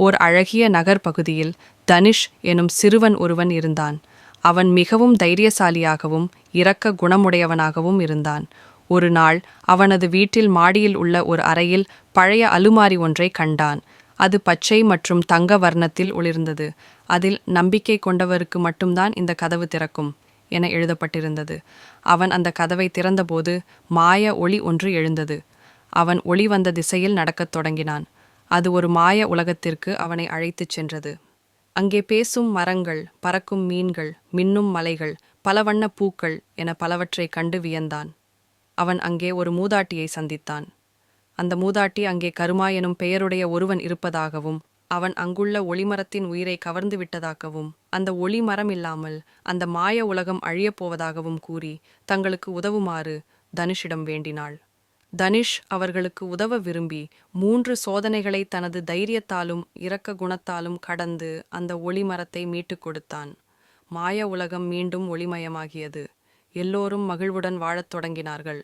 ஓர் அழகிய நகர் பகுதியில் தனிஷ் எனும் சிறுவன் ஒருவன் இருந்தான். அவன் மிகவும் தைரியசாலியாகவும் இரக்க குணமுடையவனாகவும் இருந்தான். ஒரு நாள் அவனது வீட்டில் மாடியில் உள்ள ஒரு அறையில் பழைய அலுமாரி ஒன்றை கண்டான். அது பச்சை மற்றும் தங்க வர்ணத்தில் ஒளிர்ந்தது. அதில் நம்பிக்கை கொண்டவருக்கு மட்டும்தான் இந்த கதவு திறக்கும் என எழுதப்பட்டிருந்தது. அவன் அந்த கதவை திறந்தபோது மாய ஒளி ஒன்று எழுந்தது. அவன் ஒளி வந்த திசையில் நடக்கத் தொடங்கினான். அது ஒரு மாய உலகத்திற்கு அவனை அழைத்துச் சென்றது. அங்கே பேசும் மரங்கள் பறக்கும் மீன்கள் மின்னும் மலைகள் பல வண்ண பூக்கள் என பலவற்றைக் கண்டு வியந்தான். அவன் அங்கே ஒரு மூதாட்டியை சந்தித்தான். அந்த மூதாட்டி அங்கே கருமா எனும் பெயருடைய ஒருவன் இருப்பதாகவும் அவன் அங்குள்ள ஒளிமரத்தின் உயிரை கவர்ந்து விட்டதாகவும் அந்த ஒளிமரம் இல்லாமல் அந்த மாய உலகம் அழியப் போவதாகவும் கூறி தங்களுக்கு உதவுமாறு தனுஷிடம் வேண்டினாள். தனிஷ் அவர்களுக்கு உதவ விரும்பி மூன்று சோதனைகளை தனது தைரியத்தாலும் இரக்க குணத்தாலும் கடந்து அந்த ஒளிமரத்தை மீட்டுக் கொடுத்தான். மாய உலகம் மீண்டும் ஒளிமயமாகியது. எல்லோரும் மகிழ்வுடன் வாழத் தொடங்கினார்கள்.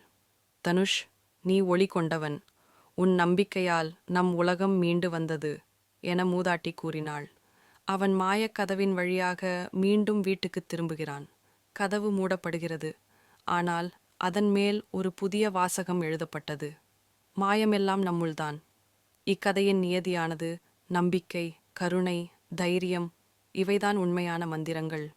தனுஷ் நீ ஒளி கொண்டவன். உன் நம்பிக்கையால் நம் உலகம் மீண்டு வந்தது என மூதாட்டி கூறினாள். அவன் மாயக்கதவின் வழியாக மீண்டும் வீட்டுக்குத் திரும்புகிறான். கதவு மூடப்படுகிறது. ஆனால் அதன் மேல் ஒரு புதிய வாசகம் எழுதப்பட்டது. மாயமெல்லாம் நம்முள்தான். இக்கதையின் நியதியானது நம்பிக்கை கருணை தைரியம் இவைதான் உண்மையான மந்திரங்கள்.